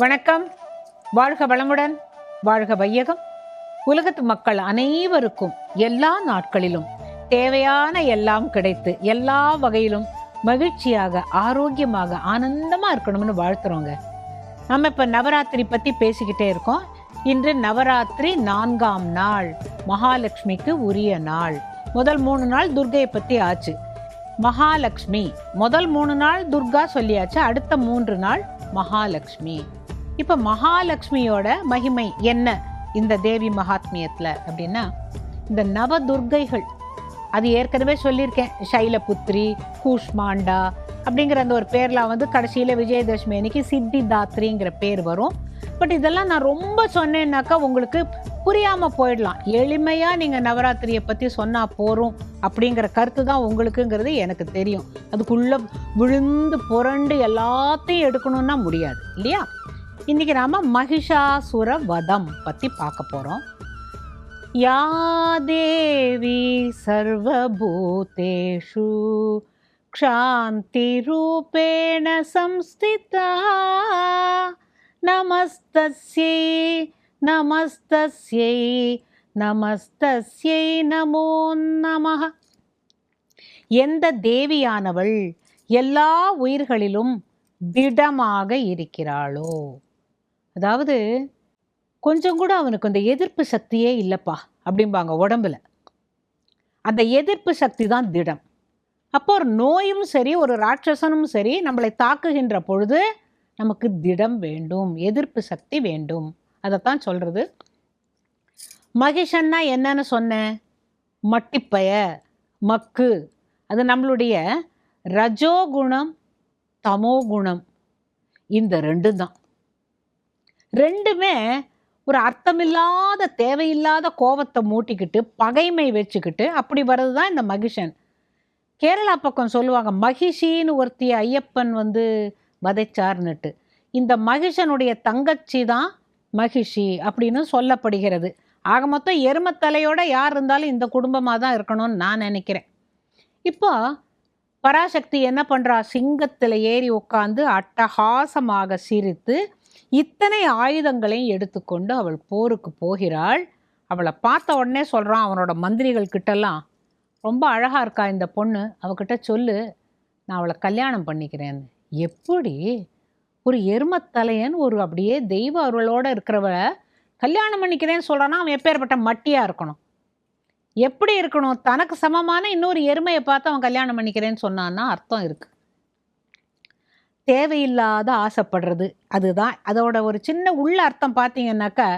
வணக்கம். வாழ்க வளமுடன் வாழ்க வையகம். உலகத்து மக்கள் அனைவருக்கும் எல்லா நாட்களிலும் தேவையான எல்லாம் கிடைத்து எல்லா வகையிலும் மகிழ்ச்சியாக ஆரோக்கியமாக ஆனந்தமாக இருக்கணும்னு வாழ்த்துறோங்க. நம்ம இப்போ நவராத்திரி பற்றி பேசிக்கிட்டே இருக்கோம். இன்று நவராத்திரி நான்காம் நாள் மகாலட்சுமிக்கு உரிய நாள். முதல் மூணு நாள் துர்கையை பற்றி ஆச்சு. மகாலட்சுமி முதல் மூணு நாள் துர்கா சொல்லியாச்சு அடுத்த மூன்று நாள் மகாலட்சுமி. இப்போ மகாலட்சுமியோட மகிமை என்ன இந்த தேவி மகாத்மியத்தில் அப்படின்னா இந்த நவ துர்க்கைகள் அது ஏற்கனவே சொல்லியிருக்கேன் சைலபுத்திரி கூஷ்மாண்டா அப்படிங்கிற அந்த ஒரு பேர்லாம் வந்து கடைசியில் விஜயதசமி அன்னைக்கு சித்தி தாத்ரிங்கிற பேர் வரும். பட் இதெல்லாம் நான் ரொம்ப சொன்னேன்னாக்கா உங்களுக்கு புரியாமல் போயிடலாம். எளிமையாக நீங்கள் நவராத்திரியை பற்றி சொன்னால் போகிறோம் அப்படிங்கிற கருத்து தான் உங்களுக்குங்கிறது எனக்கு தெரியும். அதுக்குள்ளே விழுந்து புரண்டு எல்லாத்தையும் எடுக்கணும்னா முடியாது இல்லையா? இன்றைக்கி நாம் மகிஷாசுர வதம் பற்றி பார்க்க போகிறோம் யாதேவி சர்வபூதேஷு சர்வபூதேஷு க்ஷாந்திரூபேண சம்ஸ்திதா நமஸ்தஸ்யை நமஸ்தஸ்யை நமஸ்தஸ்யை நமோ நம எந்த தேவியானவள் எல்லா உயிர்களிலும் திடமாக இருக்கிறாளோ? அதாவது கொஞ்சம் கூட அவனுக்கு அந்த எதிர்ப்பு சக்தியே இல்லைப்பா அப்படிம்பாங்க உடம்புல. அந்த எதிர்ப்பு சக்தி தான் திடம். அப்போ ஒரு நோயும் சரி ஒரு ராட்சசனும் சரி நம்மளை தாக்குகின்ற பொழுது நமக்கு திடம் வேண்டும் எதிர்ப்பு சக்தி வேண்டும். அதைத்தான் சொல்கிறது மகிஷன்னா என்னன்னு சொன்னேன் மட்டிப்பய மக்கு. அது நம்மளுடைய ரஜோகுணம் தமோகுணம். இந்த ரெண்டு தான். ரெண்டுமே ஒரு அர்த்தமில்லாத தேவையில்லாத கோவத்தை மூட்டிக்கிட்டு பகைமை வச்சுக்கிட்டு அப்படி வர்றது தான் இந்த மகிஷன். கேரளா பக்கம் சொல்லுவாங்க மகிஷின்னு ஒருத்தி ஐயப்பன் வந்து வதைச்சார்னுட்டு இந்த மகிஷனுடைய தங்கச்சி தான் மகிஷி அப்படின்னு சொல்லப்படுகிறது. ஆக மொத்தம் எருமத்தலையோட யார் இருந்தாலும் இந்த குடும்பமாக தான் இருக்கணும்னு நான் நினைக்கிறேன். இப்போ பராசக்தி என்ன பண்ணுறா சிங்கத்தில் ஏறி உட்காந்து அட்டகாசமாக சிரித்து இத்தனை ஆயுதங்களையும் எடுத்துக்கொண்டு அவள் போருக்கு போகிறாள். அவளை பார்த்த உடனே சொல்கிறான் அவனோட மந்திரிகள் கிட்டலாம் ரொம்ப அழகாக இருக்கா இந்த பொண்ணு? அவகிட்ட சொல்லு நான் அவளை கல்யாணம் பண்ணிக்கிறேன்னு. எப்படி? ஒரு எருமத்தலையன் ஒரு அப்படியே தெய்வ அருளோட இருக்கிறவளை கல்யாணம் பண்ணிக்கிறேன்னு சொல்கிறான்னா அவன் எப்பேற்பட்ட மட்டியாக இருக்கணும்? எப்படி இருக்கணும்? தனக்கு சமமான இன்னொரு எருமையை பார்த்து அவன் கல்யாணம் பண்ணிக்கிறேன்னு சொன்னான்னா அர்த்தம் இருக்குது தேவையில்லாத ஆசைப்படுறது. அதுதான் அதோட ஒரு சின்ன உள்ள அர்த்தம் பார்த்தீங்கன்னாக்கா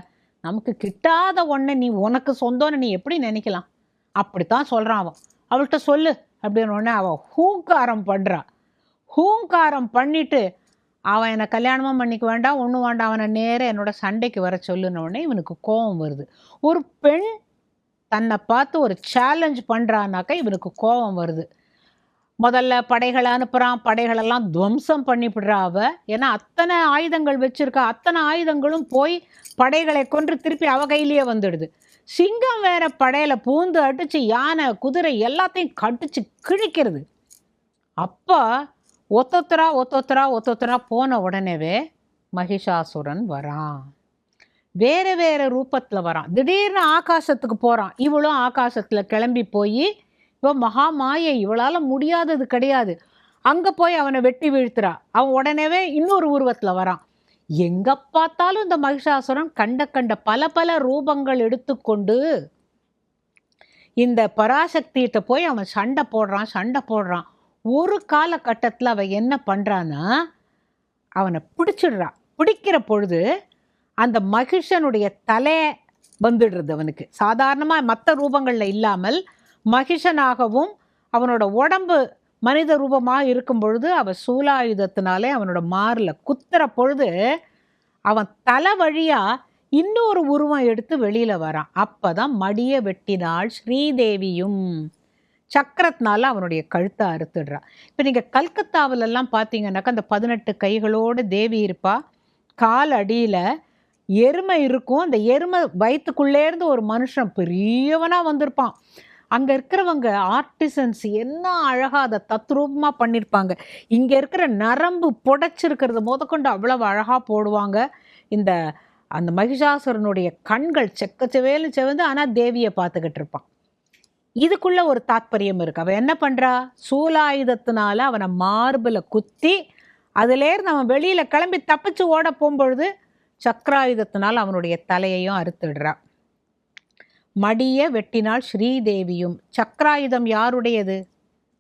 நமக்கு கிட்டாத ஒன்றை நீ உனக்கு சொந்தம்னு நீ எப்படி நினைக்கலாம்? அப்படித்தான் சொல்கிறான் அவன். அவள்கிட்ட சொல்லு அப்படின்னு உடனே அவன் ஹூங்காரம் பண்ணுறா ஹூங்காரம் பண்ணிட்டு அவன் என்னை கல்யாணமும் பண்ணிக்க வேண்டாம் ஒன்றும் வேண்டாம் அவனை நேராக என்னோட சண்டைக்கு வர சொல்லுனோடனே இவனுக்கு கோபம் வருது. ஒரு பெண் தன்னை பார்த்து ஒரு சேலஞ்ச் பண்ணுறான்னாக்கா இவனுக்கு கோபம் வருது. முதல்ல படைகளை அனுப்புகிறான் படைகளெல்லாம் துவம்சம் பண்ணிவிடுறா அவ. ஏன்னா அத்தனை ஆயுதங்கள் வச்சுருக்கா. அத்தனை ஆயுதங்களும் போய் படைகளை கொன்று திருப்பி அவ கையிலேயே வந்துடுது. சிங்கம் வேற படையில் பூந்து அடித்து யானை குதிரை எல்லாத்தையும் கடிச்சு கிழிக்கிறது. அப்போ ஒத்தொத்தரா ஒத்தொத்தரா ஒத்தொத்தரா போன உடனேவே மகிஷாசுரன் வரான். வேறு வேறு ரூபத்தில் வரான். திடீர்னு ஆகாசத்துக்கு போகிறான் இவளும் ஆகாசத்தில் கிளம்பி போய் இவன் மகா மாயை இவளால் முடியாதது கிடையாது. அங்கே போய் அவனை வெட்டி வீழ்த்துறா. அவன் உடனேவே இன்னொரு உருவத்தில் வரான். எங்கே பார்த்தாலும் இந்த மகிஷாசுரன் கண்ட கண்ட பல பல ரூபங்கள் எடுத்துக்கொண்டு இந்த பராசக்திகிட்ட போய் அவன் சண்டை போடுறான் சண்டை போடுறான். ஒரு காலகட்டத்தில் அவன் என்ன பண்ணுறான்னா அவனை பிடிச்சிடுறான் பிடிக்கிற பொழுது அந்த மகிஷனுடைய தலை வந்துடுறது அவனுக்கு. சாதாரணமாக மற்ற ரூபங்களில் இல்லாமல் மகிஷனாகவும் அவனோட உடம்பு மனித ரூபமாக இருக்கும் பொழுது அவன் சூலாயுதத்தினாலே அவனோட மாரில் குத்துற பொழுது அவன் தலை வழியாக இன்னொரு உருவம் எடுத்து வெளியில் வரான். அப்போ தான் மடியை வெட்டினாள் ஸ்ரீதேவியும். சக்கரத்தினால அவனுடைய கழுத்தை அறுத்துடுறான் இப்போ நீங்கள் கல்கத்தாவிலெல்லாம் பார்த்தீங்கன்னாக்கா அந்த பதினெட்டு கைகளோடு தேவி இருப்பா. கால் அடியில் எருமை இருக்கும். அந்த எருமை வயிற்றுக்குள்ளேருந்து ஒரு மனுஷன் பெரியவனாக வந்திருப்பான். அங்கே இருக்கிறவங்க ஆர்டிசன்ஸ் என்ன அழகாக அதை தத்ரூபமாக பண்ணியிருப்பாங்க இங்கே இருக்கிற நரம்பு புடைச்சிருக்கிறது முதற்கொண்டு அவ்வளவு அழகாக போடுவாங்க. இந்த அந்த மகிஷாசுரனுடைய கண்கள் செக்கச்சவேலு செவந்து ஆனால் தேவியை பார்த்துக்கிட்டு இருப்பான். இதுக்குள்ள ஒரு தாத்பரியம் இருக்குது அவன் என்ன பண்ணுறா சூலாயுதத்தினால அவனை மார்பில் குத்தி அதுலேருந்து அவன் வெளியில் கிளம்பி தப்பிச்சு ஓட போகும்பொழுது சக்கராயுதத்தினால் அவனுடைய தலையையும் அறுத்துடுறா மடிய வெட்டினால் ஸ்ரீதேவியும். சக்கராயுதம் யாருடையது?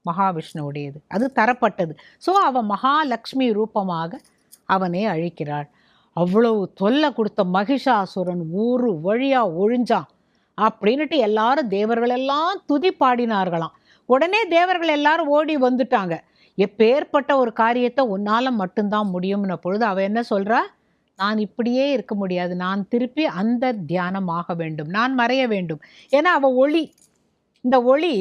மகாவிஷ்ணுவுடையது. அது தரப்பட்டது. ஸோ அவன் மகாலட்சுமி ரூபமாக அவனை அழிக்கிறாள். அவ்வளவு தொல்லை கொடுத்த மகிஷாசுரன் ஊரு வழியாக ஒழிஞ்சான் அப்படின்னுட்டு எல்லாரும் தேவர்கள் எல்லாம் துதி பாடினார்களாம். உடனே தேவர்கள் எல்லாரும் ஓடி வந்துட்டாங்க. எப்பேற்பட்ட ஒரு காரியத்தை உன்னால் மட்டும்தான் முடியும்ன பொழுது அவள் என்ன சொல்கிறா நான் இப்படியே இருக்க முடியாது. நான் திருப்பி அந்த தியானமாக வேண்டும். நான் மறைய வேண்டும். ஏன்னா அவள் ஒளி. இந்த ஒளி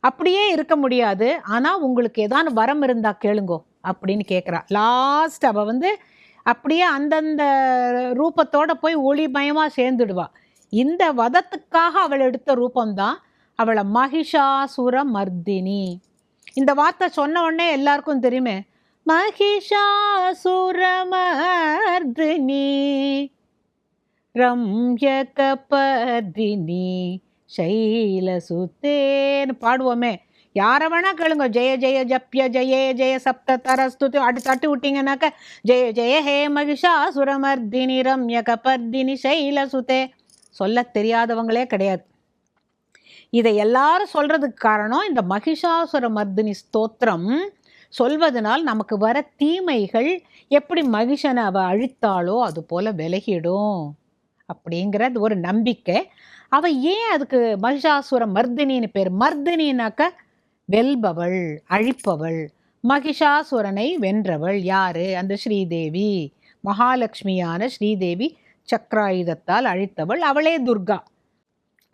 அப்படியே இருக்க முடியாது. ஆனால் உங்களுக்கு ஏதாவது வரம் இருந்தால் கேளுங்கோ அப்படின்னு கேட்குறா லாஸ்ட் அவள் வந்து அப்படியே அந்தந்த ரூபத்தோட போய் ஒளிமயமாக சேர்ந்துடுவா. இந்த வதத்துக்காக அவள் எடுத்த ரூபம்தான் அவளை மகிஷாசுர மர்தினி இந்த வார்த்தை சொன்ன உடனே எல்லாருக்கும் தெரியுமே மகிஷாசுர மர்தினி ரம்யகபர்தினி சைலசுத்தேன்னு பாடுவோமே. யாரை வேணா கேளுங்க. ஜெய ஜெய ஜப்ய ஜெய ஜெய சப்த தரஸ்துதி அடி தட்டி விட்டீங்கன்னாக்க ஜெய ஜெய ஹே மகிஷாசுரமர்தினி ரம்யகபர்தினி சைலசுதே சொல்ல தெரியாதவங்களே கிடையாது. இதை எல்லாரும் சொல்றதுக்கு காரணம் இந்த மகிஷாசுர மர்தினி ஸ்தோத்திரம் சொல்வதனால் நமக்கு வர தீமைகள் எப்படி மகிஷனை அவள் அழித்தாளோ அது போல் விலகிடும். அப்படிங்கிறது ஒரு நம்பிக்கை. அவள் ஏன் அதுக்கு மகிஷாசுர மர்தினின்னு பேர்? மர்தினினாக்க வெல்பவள் அழிப்பவள் மகிஷாசுரனை வென்றவள் யாரு? அந்த ஸ்ரீதேவி மகாலட்சுமியான ஸ்ரீதேவி சக்ராயுதத்தால் அழித்தவள் அவளே துர்கா.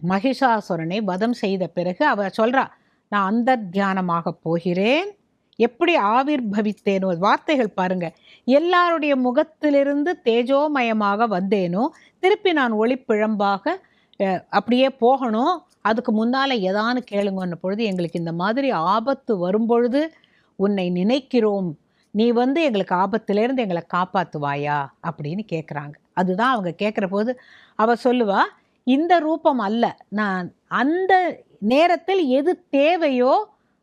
மகிஷாசுரனை வதம் செய்த பிறகு அவ சொல்கிறா நான் அந்த தியானமாக போகிறேன் எப்படி ஆவிர்பவித்தேனோ வார்த்தைகள் பாருங்க. எல்லாருடைய முகத்திலிருந்து தேஜோமயமாக வந்தேனோ திருப்பி நான் ஒளிப்பிழம்பாக அப்படியே போகணும். அதுக்கு முன்னால் எதான்னு கேளுங்கன்ன பொழுது எங்களுக்கு இந்த மாதிரி ஆபத்து வரும்பொழுது உன்னை நினைக்கிறோம். நீ வந்து எங்களுக்கு ஆபத்துலேருந்து எங்களை காப்பாற்றுவாயா அப்படின்னு கேட்குறாங்க அதுதான் அவங்க கேட்குற போது அவள் சொல்லுவா இந்த ரூபம் அல்ல. நான் அந்த நேரத்தில் எது தேவையோ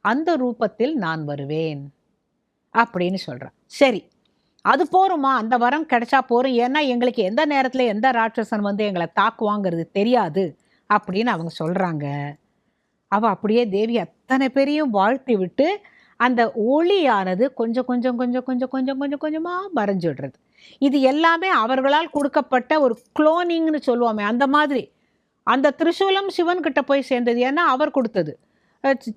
அந்த ரூபத்தில் நான் வருவேன். அப்படின்னு சொல்கிறான் சரி அது போருமா? அந்த வரம் கிடைச்சா போகிறோம் ஏன்னா எங்களுக்கு எந்த நேரத்தில் எந்த ராட்சசன் வந்து எங்களை தாக்குவாங்கிறது தெரியாது அப்படின்னு அவங்க சொல்கிறாங்க அவள் அப்படியே தேவி அத்தனை பேரையும் வாழ்த்தி விட்டு அந்த ஒளியானது கொஞ்சம் கொஞ்சம் கொஞ்சம் கொஞ்சம் கொஞ்சம் கொஞ்சம் கொஞ்சமாக மறைஞ்சிடுறது இது எல்லாமே அவர்களால் கொடுக்கப்பட்ட ஒரு குளோனிங்னு சொல்லுவோமே அந்த மாதிரி. அந்த திரிசூலம் சிவன்கிட்ட போய் சேர்ந்தது. ஏன்னா அவர் கொடுத்தது.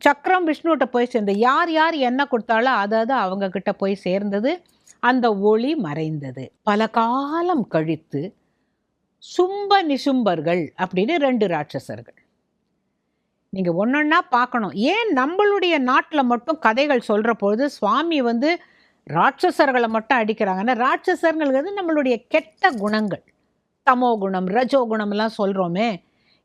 சக்கரம் விஷ்ணுகிட்ட போய் சேர்ந்தது யார் யார் என்ன கொடுத்தாலோ அதாவது அவங்க கிட்ட போய் சேர்ந்தது. அந்த ஒளி மறைந்தது. பல காலம் கழித்து சும்ப நிசும்பர்கள் அப்படின்னு ரெண்டு ராட்சசர்கள். நீங்கள் ஒன்றொன்னா பார்க்கணும். ஏன் நம்மளுடைய நாட்டில் மட்டும் கதைகள் சொல்கிற பொழுது சுவாமி வந்து ராட்சசர்களை மட்டும் அடிக்கிறாங்கன்னா ராட்சசர்கள்ங்கிறது நம்மளுடைய கெட்ட குணங்கள். தமோ குணம் ரஜோ குணம்லாம் சொல்கிறோமே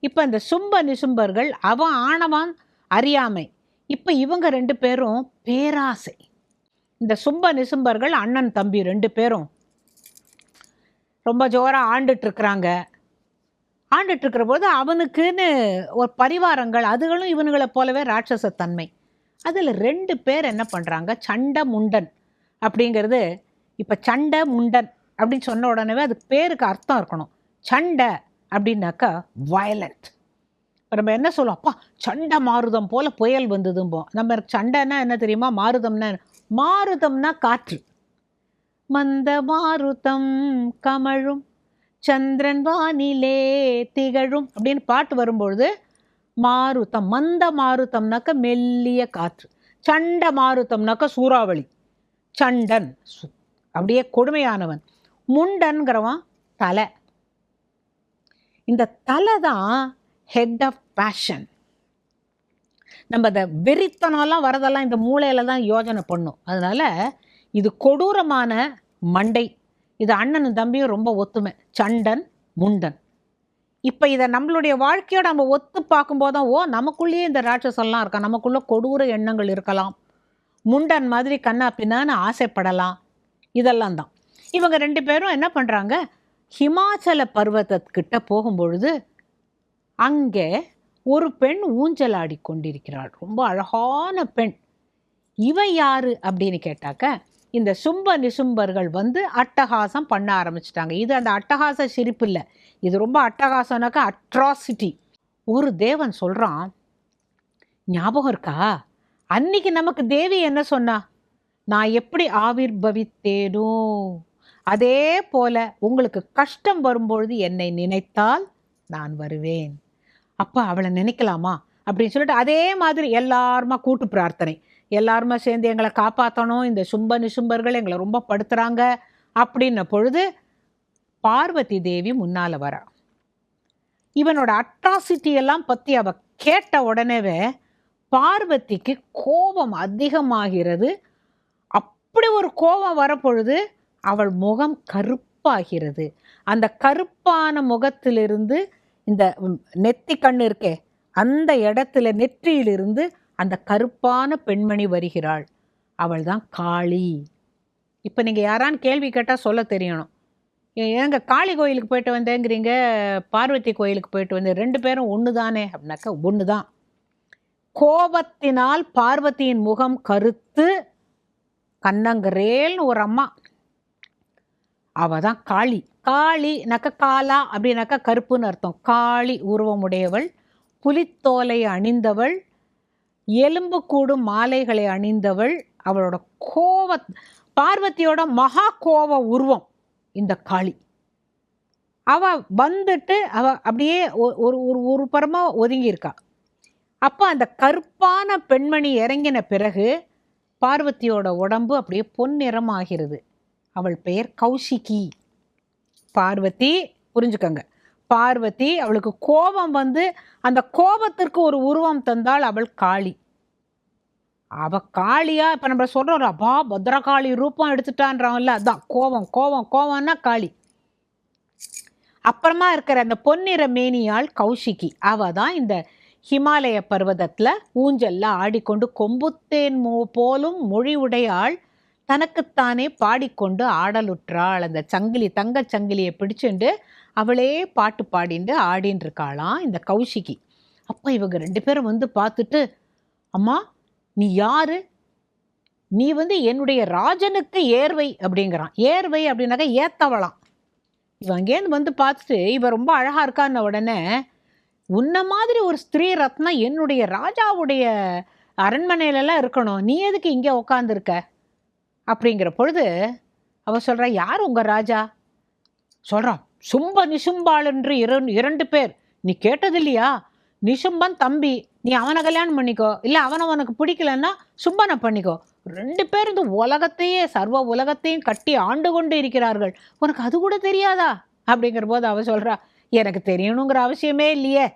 இப்போ இந்த சும்ப நிசும்பர்கள் அவன் ஆணவான் அறியாமை. இப்போ இவங்க ரெண்டு பேரும் பேராசை. இந்த சும்ப நிசும்பர்கள் அண்ணன் தம்பி ரெண்டு பேரும் ரொம்ப ஜோராக ஆண்டுட்ருக்குறாங்க இருக்கிறாங்க. போது அவனுக்குன்னு ஒரு பரிவாரங்கள் அதுகளும் இவனுங்களை போலவே ராட்சசத்தன்மை அதில் ரெண்டு பேர் என்ன பண்ணுறாங்க சண்டை முண்டன் அப்படிங்கிறது இப்போ சண்டை முண்டன் அப்படின்னு சொன்ன உடனே அதுக்கு பேருக்கு அர்த்தம் இருக்கணும். சண்டை அப்படின்னாக்கா வயலண்ட் நம்ம என்ன சொல்லுவோம் அப்பா சண்டை மாருதம் போல் புயல் வந்ததும்போம் நம்ம சண்டைன்னா என்ன தெரியுமா? மாருதம்னா மாருதம்னா காற்று. மந்த மாருதம் கமழும் சந்திரன் வானிலே திகழும் அப்படின்னு பாட்டு வரும்பொழுது மாருத்தம் மந்த மாருத்தம்னாக்க மெல்லிய காற்று. சண்ட மாருத்தம்னாக்க சூறாவளி. சண்டன் அப்படியே கொடுமையானவன். முண்டன்கிறவன் தலை. இந்த தலை தான் ஹெட் ஆஃப் பேஷன் நம்ம அதை வெறித்தனம்லாம் வரதெல்லாம் இந்த மூளையில் தான் யோஜனை பண்ணும். அதனால் இது கொடூரமான மண்டை. இது அண்ணனும் தம்பியும் ரொம்ப ஒத்துமை. சண்டன் முண்டன். இப்போ இதை நம்மளுடைய வாழ்க்கையோட நம்ம ஒத்து பார்க்கும்போது தான் ஓ நமக்குள்ளேயே இந்த ராட்சசெல்லாம் இருக்கா நமக்குள்ளே கொடூர எண்ணங்கள் இருக்கலாம். முண்டன் மாதிரி கண்ணா பின்னான்னு ஆசைப்படலாம். இதெல்லாம் தான். இவங்க ரெண்டு பேரும் என்ன பண்ணுறாங்க ஹிமாச்சல பருவத்திட்ட போகும்பொழுது அங்கே ஒரு பெண் ஊஞ்சலாடி கொண்டிருக்கிறாள். ரொம்ப அழகான பெண். இவ யாரு அப்படின்னு கேட்டாக்க இந்த சும்ப நிசும்பர்கள் வந்து அட்டகாசம் பண்ண ஆரம்பிச்சிட்டாங்க. இது அந்த அட்டகாச சிரிப்பு இல்லை. இது ரொம்ப அட்டகாசம்னாக்கா அட்ராசிட்டி ஒரு தேவன் சொல்கிறான் ஞாபகம் இருக்கா? அன்னைக்கு நமக்கு தேவி என்ன சொன்னா? நான் எப்படி ஆவிர்பவித்தேனோ. அதே போல உங்களுக்கு கஷ்டம் வரும்பொழுது என்னை நினைத்தால் நான் வருவேன். அப்பா அவளை நினைக்கலாமா? அப்படின்னு சொல்லிட்டு அதே மாதிரி எல்லாருமா கூட்டு பிரார்த்தனை. எல்லாருமா சேர்ந்து எங்களை காப்பாற்றணும் இந்த சும்ப நிசும்பர்கள் எங்களை ரொம்ப படுத்துகிறாங்க அப்படின்ன பொழுது பார்வதி தேவி முன்னால் வரா. இவனோட அட்ராசிட்டி எல்லாம் பற்றி அவள் கேட்ட உடனேவே பார்வதிக்கு கோபம் அதிகமாகிறது. அப்படி ஒரு கோபம் வரப்பொழுது அவள் முகம் கருப்பாகிறது. அந்த கருப்பான முகத்திலிருந்து இந்த நெத்தி கண்ணு இருக்கே அந்த இடத்துல நெற்றியிலிருந்து அந்த கருப்பான பெண்மணி வருகிறாள். அவள் தான் காளி. இப்போ நீங்கள் யாரான்னு கேள்வி கேட்டால் சொல்ல தெரியணும். ஏங்க காளி கோயிலுக்கு போயிட்டு வந்தேங்கிறீங்க பார்வதி கோயிலுக்கு போயிட்டு வந்தேன் ரெண்டு பேரும் ஒன்று தானே அப்படின்னாக்கா ஒன்று தான் கோபத்தினால் பார்வதியின் முகம் கருத்து கண்ணங்கரேல்னு ஒரு அம்மா. அவ தான் காளி. காளினாக்கா காலா அப்படின்னாக்கா கருப்புன்னு அர்த்தம். காளி உருவமுடையவள் புலித்தோலை அணிந்தவள் எலும்பு கூடும் மாலைகளை அணிந்தவள் அவளோட கோவ பார்வதியோட மகா கோவ உருவம் இந்த காளி. அவ வந்துட்டு அவ அப்படியே ஒ- ஒரு ஒரு ஒரு புறமாக ஒதுங்கியிருக்கா அப்போ அந்த கருப்பான பெண்மணி இறங்கின பிறகு பார்வதியோட உடம்பு அப்படியே பொன்னிறமாகிறது. அவள் பெயர் கௌஷிகி பார்வதி புரிஞ்சுக்கங்க. பார்வதி அவளுக்கு கோபம் வந்து அந்த கோபத்திற்கு ஒரு உருவம் தந்தால் அவள் காளி. அவ காளியா இப்போ நம்ம சொல்கிறோம் அப்பா பத்ரகாளி ரூபம் எடுத்துட்டான்றவன்ல அதான் கோபம் கோபம் கோபம்னா காளி. அப்புறமா இருக்கிற அந்த பொன்னிற மேனியாள் கௌஷிகி அவ தான் இந்த ஹிமாலய பர்வதத்தில் ஊஞ்சல்ல ஆடிக்கொண்டு கொம்புத்தேன் மோ போலும் மொழி உடையாள் தனக்குத்தானே பாடிக்கொண்டு ஆடலுற்றாள். அந்த சங்கிலி தங்கச் சங்கிலியை பிடிச்சுண்டு அவளே பாட்டு பாடிண்டு ஆடின்னு இருக்காளாம் இந்த கௌஷிகி அப்போ இவங்க ரெண்டு பேரும் வந்து பார்த்துட்டு அம்மா நீ யாரு? நீ வந்து என்னுடைய ராஜனுக்கு ஏர்வை அப்படிங்கிறான். ஏர்வை அப்படின்னாக்கா ஏத்தவளாம். இவன் அங்கேருந்து வந்து பார்த்துட்டு இவன் ரொம்ப அழகாக இருக்கான்ன உடனே உன்ன மாதிரி ஒரு ஸ்திரீ ரத்னம் என்னுடைய ராஜாவுடைய அரண்மனையிலலாம் இருக்கணும். நீ எதுக்கு இங்கே உக்காந்துருக்க? அப்படிங்கிற பொழுது அவன் சொல்கிறா யார் உங்கள் ராஜா? சொல்கிறான் சும்ப நிசும்பாள் என்று இரண்- இரண்டு பேர். நீ கேட்டது இல்லையா நிசும்பன் தம்பி நீ அவனை கல்யாணம் பண்ணிக்கோ. இல்லை அவனை உனக்கு பிடிக்கலன்னா சும்பனை பண்ணிக்கோ. ரெண்டு பேர் இந்த உலகத்தையே சர்வ உலகத்தையும் கட்டி ஆண்டு கொண்டு இருக்கிறார்கள். உனக்கு அது கூட தெரியாதா? அப்படிங்கிற போது அவ சொல்றா எனக்கு தெரியணுங்கிற அவசியமே இல்லையே.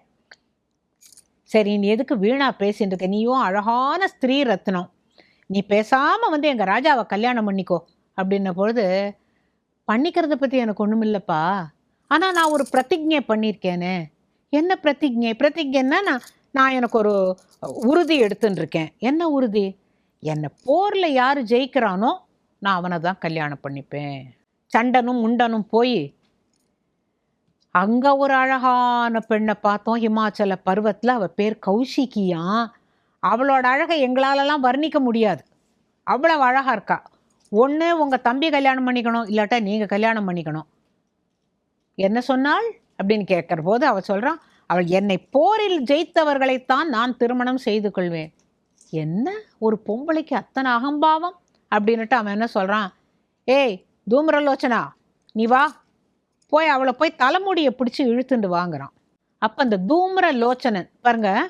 சரி நீ எதுக்கு வீணா பேசிட்டு இருக்க? நீயும் அழகான ஸ்திரீ ரத்னம். நீ பேசாமல் வந்து எங்கள் ராஜாவை கல்யாணம் பண்ணிக்கோ அப்படின்ன பொழுது பண்ணிக்கிறத பற்றி எனக்கு ஒன்றும் இல்லைப்பா ஆனால் நான் ஒரு பிரதிஜை பண்ணியிருக்கேனே என்ன பிரதிஜை பிரதிஜைன்னா நான் நான் எனக்கு ஒரு உறுதி எடுத்துன்னு இருக்கேன் என்ன உறுதி? என்னை போரில் யார் ஜெயிக்கிறானோ நான் அவனை தான் கல்யாணம் பண்ணிப்பேன். சண்டனும் முண்டனும் போய் அங்கே ஒரு அழகான பெண்ணை பார்த்தோம். ஹிமாச்சல பருவத்தில் அவள் பேர் கௌஷிகியான் அவளோட அழகை எங்களாலலாம் வர்ணிக்க முடியாது. அவ்வளவு அழகாக இருக்கா. ஒன்று உங்கள் தம்பி கல்யாணம் பண்ணிக்கணும் இல்லாட்டா நீங்கள் கல்யாணம் பண்ணிக்கணும். என்ன சொன்னாள்? அப்படின்னு கேட்குற போது அவள் சொல்கிறான் அவள் என்னை போரில் ஜெயித்தவர்களைத்தான் நான் திருமணம் செய்து கொள்வேன். என்ன? ஒரு பொம்பளைக்கு அத்தனை அகம்பாவம்? அப்படின்னுட்டு அவன் என்ன சொல்கிறான் ஏய் தூம்ரலோச்சனா? நீ வா. போய் அவளை போய் தலைமுடியை பிடிச்சி இழுத்துண்டு வாங்குறான். அப்போ அந்த தூம்ர லோச்சனன் பாருங்க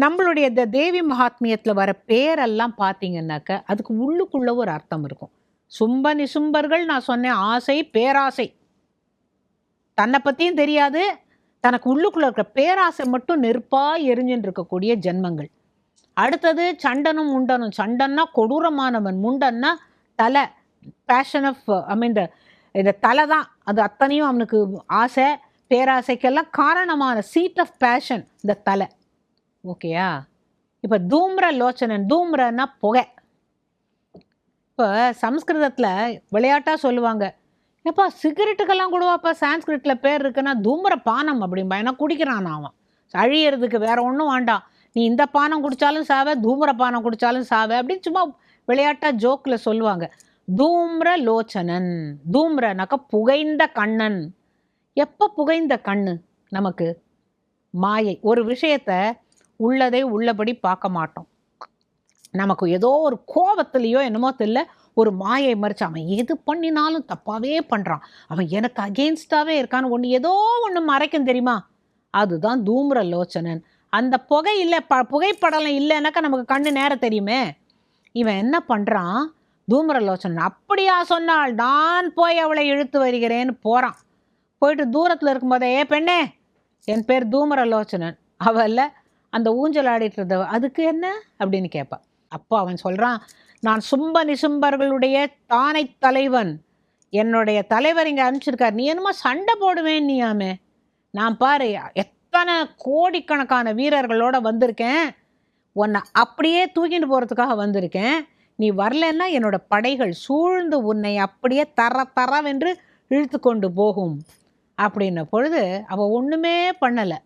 நம்மளுடைய இந்த தேவி மகாத்மியத்தில் வர பேரெல்லாம் பார்த்தீங்கன்னாக்க அதுக்கு உள்ளுக்குள்ளே ஒரு அர்த்தம் இருக்கும். சும்ப நிசும்பர்கள் நான் சொன்னேன் ஆசை பேராசை. தன்னை பற்றியும் தெரியாது தனக்கு உள்ளுக்குள்ளே இருக்கிற பேராசை மட்டும் நெருப்பாக எரிஞ்சுட்டு இருக்கக்கூடிய ஜென்மங்கள். அடுத்தது சண்டனும் முண்டனும். சண்டன்னா கொடூரமானவன் முண்டன்னா தலை. பேஷன் ஆஃப் ஐ மீன் இந்த தலை தான். அது அத்தனையும் அவனுக்கு ஆசை பேராசைக்கெல்லாம் காரணமான சீட் ஆஃப் பேஷன் இந்த தலை. ஓகேயா இப்போ தூம்ர லோச்சனன் தூம்ரன்னா புகை. இப்போ சம்ஸ்கிருதத்தில் விளையாட்டாக சொல்லுவாங்க. ஏப்பா சிகரெட்டுக்கெல்லாம் கூடவாப்பா? சான்ஸ்கிரிட்டில் பேர் இருக்குன்னா தூம்ர பானம் அப்படிம்பா. ஏன்னா குடிக்கிறான் அவன். அழியறதுக்கு வேற ஒன்றும் வேண்டாம். நீ இந்த பானம் குடித்தாலும் சாவே தூம்ர பானம் குடித்தாலும் சாவே அப்படின்னு சும்மா விளையாட்டாக ஜோக்கில் சொல்லுவாங்க. தூம்ர லோச்சனன். தூம்ரனாக்கா புகைந்த கண்ணன். எப்போ புகைந்த கண்ணு நமக்கு? மாயை. ஒரு விஷயத்தை உள்ளதை உள்ளபடி பார்க்க மாட்டோம். நமக்கு ஏதோ ஒரு கோபத்துலேயோ என்னமோ தெரியல ஒரு மாயை மறைச்சு அவன் எது பண்ணினாலும் தப்பாகவே பண்ணுறான் அவன் எனக்கு அகெயின்ஸ்டாகவே இருக்கான்னு ஒன்று ஏதோ ஒன்று மறைக்கும் தெரியுமா? அதுதான் தூம்ர லோச்சனன். அந்த புகை இல்லை ப புகைப்படலம் இல்லைன்னாக்கா நமக்கு கண்ணு நேரம் தெரியுமே. இவன் என்ன பண்ணுறான் தூம்ரலோச்சனன் அப்படியா சொன்னால் நான் போய் அவளை இழுத்து வருகிறேன்னு போகிறான் போயிட்டு தூரத்தில் இருக்கும்போதே ஏ பெண்ணே என் பேர் தூமரலோச்சனன் அவல்ல அந்த ஊஞ்சல் ஆடிட்டு இருந்த அதுக்கு என்ன அப்படின்னு கேட்பான் அப்போ அவன் சொல்கிறான் நான் சும்ப நிசும்பர்களுடைய தானை தலைவன். என்னுடைய தலைவர் இங்கே அனுப்பிச்சிருக்கார். நீ என்னமோ சண்டை போடுவேன் நீயாமே. நான் பாரு எத்தனை கோடிக்கணக்கான வீரர்களோட வந்திருக்கேன். உன்னை அப்படியே தூக்கிட்டு போகிறதுக்காக வந்திருக்கேன். நீ வரலன்னா என்னோட படைகள் சூழ்ந்து உன்னை அப்படியே தர தரவென்று இழுத்து கொண்டு போகும். அப்படின்ன பொழுது அவள் ஒன்றுமே பண்ணலை.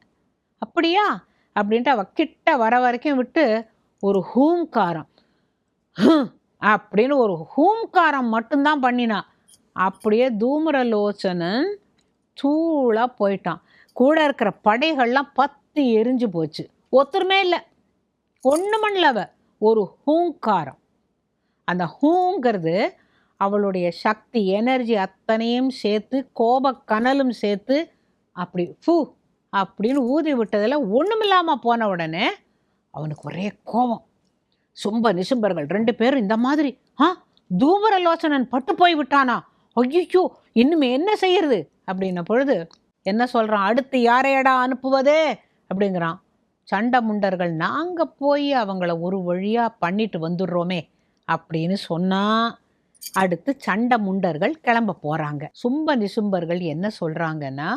அப்படியா? அப்படின்ட்டு அவள் கிட்ட வர வரைக்கும் விட்டு ஒரு ஹூங்காரம் அப்படின்னு ஒரு ஹூங்காரம் மட்டும்தான் பண்ணினா. அப்படியே தூமரலோச்சனன் தூளாக போயிட்டான். கூட இருக்கிற படைகள்லாம் பத்து எரிஞ்சு போச்சு. ஒத்தருமே இல்லை. ஒன்று பண்ணல ஒரு ஹூங்காரம் அந்த ஹூங்கிறது அவளுடைய சக்தி எனர்ஜி அத்தனையும் சேர்த்து கோபக்கனலும் சேர்த்து அப்படி ஃபூ அப்படின்னு ஊதி விட்டதில் ஒன்றுமில்லாமல் போன உடனே அவனுக்கு ஒரே கோபம். சும்ப நிசும்பர்கள் ரெண்டு பேரும் இந்த மாதிரி ஆ தூமரலோச்சனன் பட்டு போய் விட்டானா? ஐயோ இன்னுமே என்ன செய்யறது? அப்படின்ன பொழுது என்ன சொல்கிறான் அடுத்து யாரையடா அனுப்புவது? அப்படிங்கிறான். சண்டை முண்டர்கள் நாங்கள் போய் அவங்கள ஒரு வழியாக பண்ணிட்டு வந்துடுறோமே அப்படின்னு சொன்னால் அடுத்து சண்டை முண்டர்கள் கிளம்ப போகிறாங்க சும்ப நிசும்பர்கள் என்ன சொல்கிறாங்கன்னா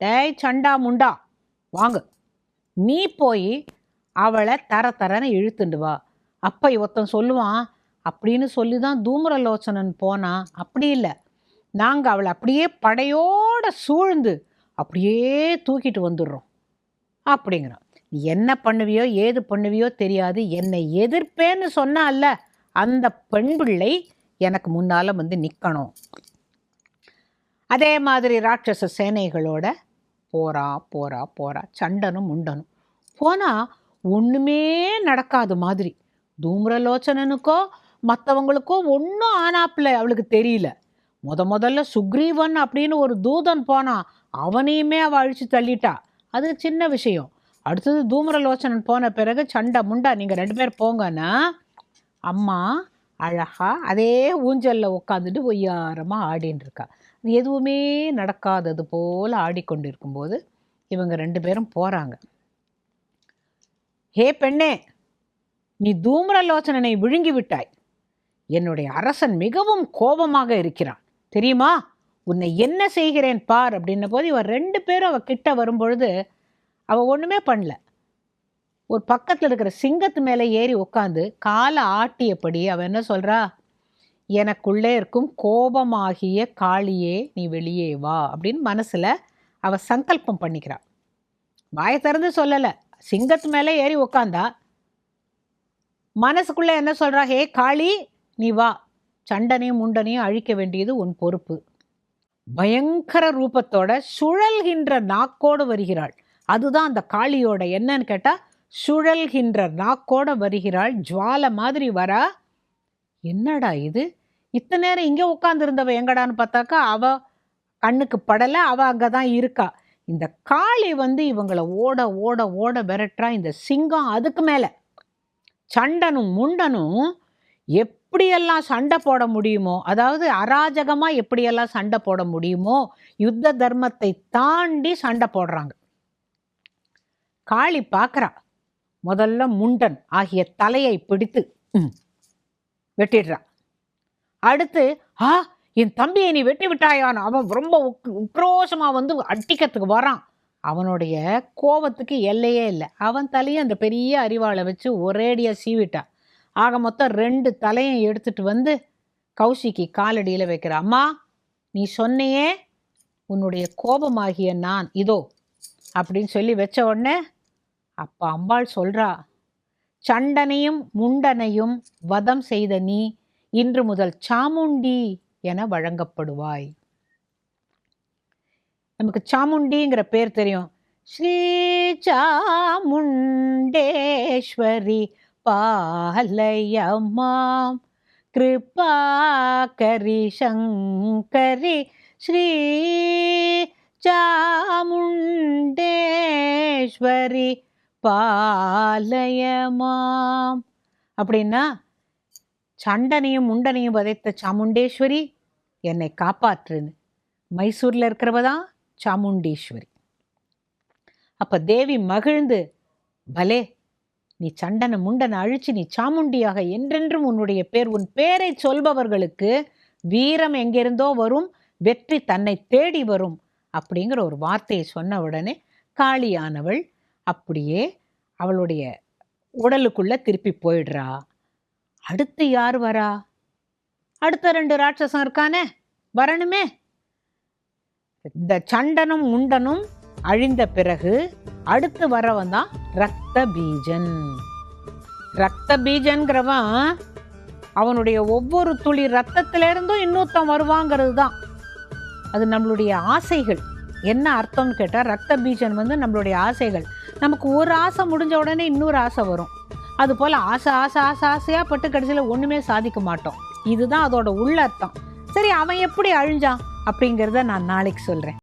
டேய் சண்டா முண்டா. வாங்க. நீ போய் அவளை தர தரன்னு இழுத்துண்டு வா. அப்போ ஒருத்தன் சொல்லுவான் அப்படின்னு சொல்லி தான் தூமரலோச்சனன் போனான் அப்படி இல்லை. நாங்கள் அவளை அப்படியே படையோட சூழ்ந்து அப்படியே தூக்கிட்டு வந்துடுறோம். அப்படிங்கிறோம் நீ என்ன பண்ணுவியோ ஏது பண்ணுவியோ தெரியாது. என்னை எதிர்ப்பேன்னு சொன்னால அந்த பெண் பிள்ளை எனக்கு முன்னால் வந்து நிற்கணும் அதே மாதிரி ராட்சச சேனைகளோட போறா போறா போறா. சண்டனும் முண்டனும். போனால் ஒன்றுமே நடக்காத மாதிரி. தூம்ரலோச்சனனுக்கோ மற்றவங்களுக்கோ ஒன்றும் ஆனாப்பில் அவளுக்கு தெரியல. முத முதல்ல சுக்ரீவன் அப்படின்னு ஒரு தூதன் போனான் அவனையுமே அவள் அழிச்சு தள்ளிட்டா. அது சின்ன விஷயம். அடுத்தது தூமரலோச்சனன் போன பிறகு சண்டை முண்டா நீங்கள் ரெண்டு பேர் போங்கன்னா அம்மா அழகா அதே ஊஞ்சலில் உட்காந்துட்டு ஒய்யாரமாக ஆடின்னு இருக்கா எதுவுமே நடக்காதது போல் ஆடிக்கொண்டிருக்கும்போது இவங்க ரெண்டு பேரும் போகிறாங்க ஹே பெண்ணே நீ தூமரலோச்சனனை விழுங்கி விட்டாய். என்னுடைய அரசன் மிகவும் கோபமாக இருக்கிறான். தெரியுமா? உன்னை என்ன செய்கிறேன் பார் அப்படின்ன போது இவன் ரெண்டு பேரும் அவ கிட்ட வரும்பொழுது அவள் ஒன்றுமே பண்ணல. ஒரு பக்கத்தில் இருக்கிற சிங்கத்து மேலே ஏறி உட்காந்து காலை ஆட்டியபடி அவள் என்ன சொல்கிறா எனக்குள்ளே இருக்கும் கோபமாகிய காளியே நீ வெளியே வா அப்படின்னு மனசில் அவள் சங்கல்பம் பண்ணிக்கிறாள் வாயை திறந்து சொல்லலை. சிங்கத்து மேலே ஏறி உக்காந்தா. மனசுக்குள்ளே என்ன சொல்கிறா ஹே காளி நீ வா. சண்டனையும் முண்டனையும் அழிக்க வேண்டியது உன் பொறுப்பு. பயங்கர ரூபத்தோட சுழல்கின்ற நாக்கோடு வருகிறாள். அதுதான் அந்த காளியோட என்னன்னு கேட்டால் சுழல்கின்ற நாக்கோட வருகிறாள். ஜுவாலை மாதிரி வரா. என்னடா இது? இத்தனை நேரம் இங்கே உட்காந்துருந்தவ எங்கடான்னு பார்த்தாக்கா அவ கண்ணுக்கு படலை அவ அங்கே தான் இருக்கா. இந்த காளி வந்து இவங்களை ஓட ஓட ஓட விரட்டுறா. இந்த சிங்கம் அதுக்கு மேலே. சண்டனும் முண்டனும் எப்படியெல்லாம் சண்டை போட முடியுமோ அதாவது அராஜகமாக எப்படியெல்லாம் சண்டை போட முடியுமோ யுத்த தர்மத்தை தாண்டி சண்டை போடுறாங்க. காளி பார்க்குறா. முதல்ல முண்டன் ஆகிய தலையை பிடித்து வெட்டிடுறான். அடுத்து ஆ என் தம்பியை நீ வெட்டி விட்டாயான் அவன் ரொம்ப உக் உக்ரோஷமாக வந்து அட்டிக்கிறதுக்கு வரான். அவனுடைய கோபத்துக்கு எல்லையே இல்லை. அவன் தலையை அந்த பெரிய அறிவாளை வச்சு ஒரேடியாக சீவிட்டான். ஆக மொத்தம் ரெண்டு தலையும் எடுத்துட்டு வந்து கௌஷிக்கு காலடியில் வைக்கிற அம்மா நீ சொன்னையே உன்னுடைய கோபமாகிய நான் இதோ அப்படின்னு சொல்லி வச்ச உடனே அப்பா அம்பாள் சொல்கிறா சண்டனையும் முண்டனையும் வதம் செய்த நீ இன்று முதல் சாமுண்டி என வழங்கப்படுவாய். நமக்கு சாமுண்டிங்கிற பேர் தெரியும். ஸ்ரீ சாமுண்டேஸ்வரி பாலயமாம் கிருபாகரி சங்கரி ஸ்ரீ சாமுண்டேஸ்வரி பாலயமாம். அப்படின்னா சண்டனையும் முண்டனையும் வதைத்த சாமுண்டேஸ்வரி என்னை காப்பாற்றுன்னு. மைசூரில் இருக்கிறவ தான் சாமுண்டீஸ்வரி. அப்போ தேவி மகிழ்ந்து பலே நீ சண்டனை முண்டனை அழிச்சு நீ சாமுண்டியாக என்றென்றும் உன்னுடைய பேர் உன் பேரை சொல்பவர்களுக்கு வீரம் எங்கிருந்தோ வரும் வெற்றி தன்னை தேடி வரும் அப்படிங்கிற ஒரு வார்த்தையை சொன்ன உடனே காளியானவள் அப்படியே அவளுடைய உடலுக்குள்ளே திருப்பி போயிடுறா. அடுத்து யார் வரா? அடுத்த ரெண்டு ராட்சசம் இருக்கானே வரணுமே. இந்த சண்டனும் முண்டனும் அழிந்த பிறகு அடுத்து வரவன் தான் ரத்த பீஜன் ரத்த பீஜன்கிறவன் அவனுடைய ஒவ்வொரு துளி ரத்தத்திலிருந்தும் இன்னொருத்தன் வருவாங்கிறது தான். அது நம்மளுடைய ஆசைகள். என்ன அர்த்தம்னு கேட்டால் ரத்த பீஜன் வந்து நம்மளுடைய ஆசைகள். நமக்கு ஒரு ஆசை முடிஞ்ச உடனே இன்னொரு ஆசை வரும். அதுபோல் ஆசை ஆசை ஆசை ஆசையாக பட்டு கடைசியில் ஒன்றுமே சாதிக்க மாட்டோம். இதுதான் அதோட உள்ள அர்த்தம் சரி அவன் எப்படி அழிஞ்சான்? அப்படிங்கிறத நான் நாளைக்கு சொல்கிறேன்